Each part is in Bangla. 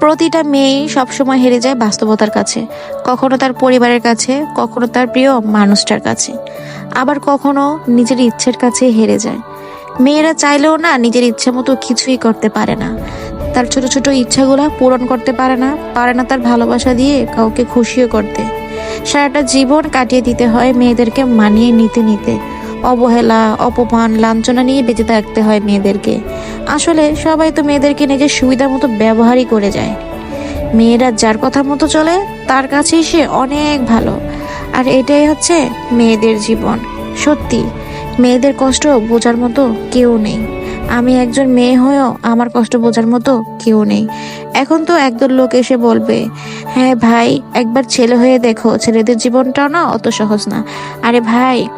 প্রতিটা মেয়েই সবসময় হেরে যায় বাস্তবতার কাছে, কখনো তার পরিবারের কাছে, কখনো তার প্রিয় মানুষটার কাছে। আবার কখনো নিজের ইচ্ছের কাছে হেরে যায়। মেয়েরা চাইলেও না নিজের ইচ্ছে মতো কিছুই করতে পারে না। তার ছোট ছোট ইচ্ছাগুলো পূরণ করতে পারে না পারে না তার ভালোবাসা দিয়ে কাউকে খুশিও করতে। সারাটা জীবন কাটিয়ে দিতে হয় মেয়েদেরকে মানিয়ে নিতে নিতে। অবহেলা, অপমান, লাঞ্ছনা নিয়ে বেঁচে থাকতে হয় মেয়েদেরকে। আসলে সবাই তো মেয়েদেরকে নিজের সুবিধা মতো ব্যবহারই করে যায়। মেয়েরা যার কথা মতো চলে, তার কাছেই সে অনেক ভালো। আর এটাই হচ্ছে মেয়েদের জীবন। সত্যি, মেয়েদের কষ্ট বোঝার মতো কেউ নেই। আমি একজন মেয়ে হয়েও আমার কষ্ট বোঝার মতো কেউ নেই। এখন তো একদল লোক এসে বলবে হ্যাঁ ভাই, একবার ছেলে হয়ে দেখো, ছেলেদের জীবনটাও না অত সহজ না। আরে ভাই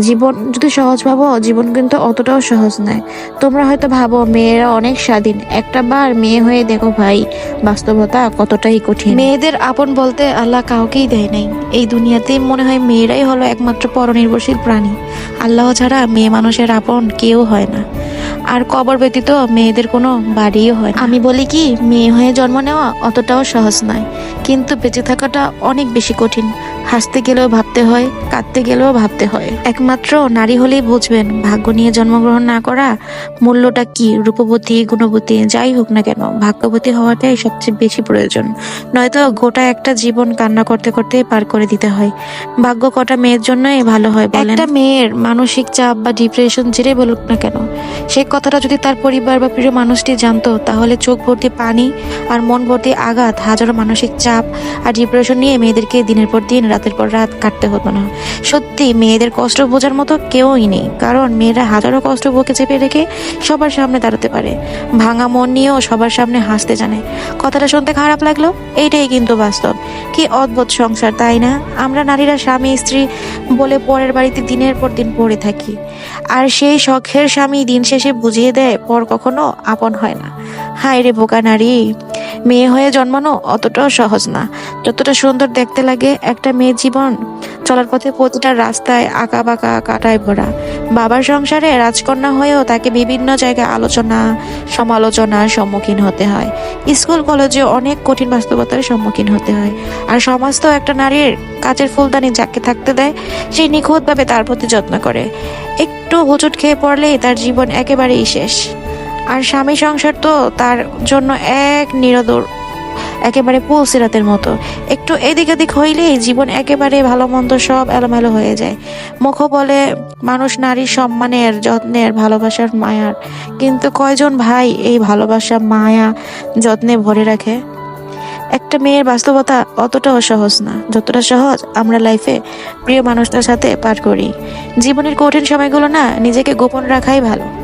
জীবন যদি সহজ ভাবো জীবন কিন্তু অতটাও সহজ নয়। তোমরা হয়তো ভাবো মেয়েরা অনেক স্বাধীন। একটা বার মেয়ে হয়ে দেখো ভাই বাস্তবতা কতটাই কঠিন। মেয়েদের আপন বলতে আল্লাহ কাউকেই দেয় নাই। এই দুনিয়াতে মনে হয় মেয়েরাই হলো একমাত্র পরনির্ভরশীল প্রাণী। আল্লাহ ছাড়া মেয়ে মানুষের আপন কেউ হয় না। আর কবর ব্যতীত মেয়েদের কোনো বাড়িও হয় না। আমি বলি কি মেয়ে হয়ে জন্ম নেওয়া অতটাও সহজ নয়। কিন্তু বেঁচে থাকাটা অনেক বেশি কঠিন। হাসতে গেলেও ভাবতে হয়, কাঁদতে গেলেও ভাবতে হয়। একমাত্র নারী হলেই বুঝবেন, ভাগ্য নিয়ে জন্মগ্রহণ না করা মূল্যটা কি, রূপবতী, গুণবতী, যাই হোক না কেন, ভাগ্যবতী হওয়াটাই সবচেয়ে বেশি প্রয়োজন। নয়তো গোটা একটা জীবন কান্না করতে করতে পার করে দিতে হয়। ভাগ্য কটা মেয়ের জন্যই ভালো হয় একটা মেয়ের মানসিক চাপ বা ডিপ্রেশন যেটা বলুক না কেন সেই কথাটা যদি তার পরিবার বা প্রিয় মানুষটি জানতো, তাহলে চোখ ভর্তি পানি আর মন ভর্তি আঘাত, হাজারো মানসিক চাপ আর ডিপ্রেশন নিয়ে মেয়েদেরকে দিনের পর দিন রাতের পর রাত কাটতে হতো না। সত্যি, মেয়েদের কষ্ট বোঝার মতো কেউই নেই। কারণ মেয়েরা হাজারো কষ্ট বুকে চেপে রেখে সবার সামনে দাঁড়াতে পারে। ভাঙা মন নিয়েও সবার সামনে হাসতে জানে। কথাটা শুনতে খারাপ লাগল? এইটাই কিন্তু বাস্তব। কি অদ্ভুত সংসার, তাই না? আমরা নারীরা স্বামী, স্ত্রী বলে পরের বাড়িতে দিনের পর দিন পড়ে থাকি। আর সেই শখের স্বামী দিন শেষে বুঝিয়ে দেয়, পর কখনো আপন হয় না। হায় রে বোকা নারী। মেয়ে হয়ে জন্মানো অতটাও সহজ না। যতটা সুন্দর দেখতে লাগে একটা মেয়ের জীবন, চলার পথে প্রতিটা রাস্তায় আঁকা বাঁকা কাটায় ভরা। বাবার সংসারে রাজকন্যা হয়েও তাকে বিভিন্ন জায়গায় আলোচনা, সমালোচনার সম্মুখীন হতে হয়। স্কুল, কলেজে অনেক কঠিন বাস্তবতার সম্মুখীন হতে হয়। আর সমাজ তো একটা নারীর কাচের ফুলদানি যাকে থাকতে দেয়, সেই নিখুঁতভাবে তার প্রতি যত্ন করে। একটু হুচুট খেয়ে পড়লেই তার জীবন একেবারেই শেষ। আর স্বামী সংসার তো তার জন্য এক নিরদর, একেবারে পুলসিরাতের মতো। একটু এদিক এদিক হইলেই জীবন একেবারে ভালো মন্দ সব এলোমেলো হয়ে যায়। মুখ বলে, মানুষ নারীর সম্মানের যত্নের ভালোবাসার মায়ার কিন্তু কয়জন ভাই এই ভালোবাসা মায়া যত্নে ভরে রাখে? একটা মেয়ের বাস্তবতা অতটাও সহজ না। যতটা সহজ আমরা লাইফে প্রিয় মানুষটার সাথে পার করি। জীবনের কঠিন সময়গুলো না নিজেকে গোপন রাখাই ভালো।